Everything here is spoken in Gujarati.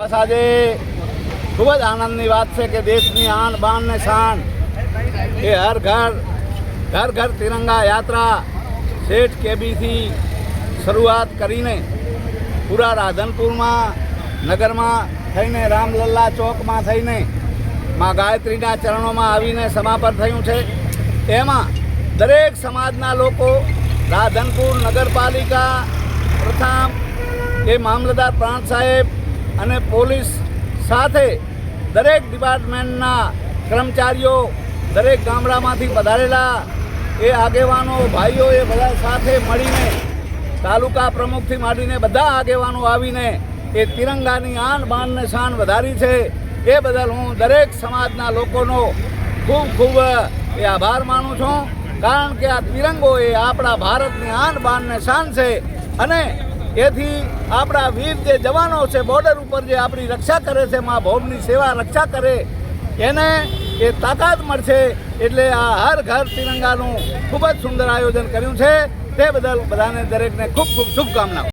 બસ આજે ખૂબ જ આનંદની વાત છે કે દેશની આન, બાન ને શાન. એ હર ઘર ઘર ઘર તિરંગા યાત્રા શેઠ કેબીથી શરૂઆત કરીને પૂરા રાધનપુરમાં, નગરમાં થઈને રામલલ્લા ચોકમાં થઈને માં ગાયત્રીના ચરણોમાં આવીને સમાપન થયું છે. એમાં દરેક સમાજના લોકો, રાધનપુર નગરપાલિકા પ્રથમ, એ મામલતદાર પ્રાંત સાહેબ અને પોલીસ સાથે દરેક ડિપાર્ટમેન્ટના કર્મચારીઓ દરેક ગામડામાંથી પધારેલા એ આગેવાનો ભાઈઓ એ બધા સાથે મળીને, તાલુકા પ્રમુખથી માંડીને બધા આગેવાનો આવીને એ તિરંગાની આન બાનને શાન વધારી છે. એ બદલ હું દરેક સમાજના લોકોનો ખૂબ ખૂબ એ આભાર માનું છું. કારણ કે આ તિરંગો એ આપણા ભારતની આન બાનને શાન છે અને એથી આપણા વીર જે જવાનો છે બોર્ડર ઉપર જે આપણી રક્ષા કરે છે, મા ભૌમની સેવા રક્ષા કરે, એને એ તાકાત મળશે એટલે આ હર ઘર તિરંગાનું ખૂબ જ સુંદર આયોજન કર્યું છે. તે બદલ બધાને દરેકને ખૂબ ખૂબ શુભકામનાઓ.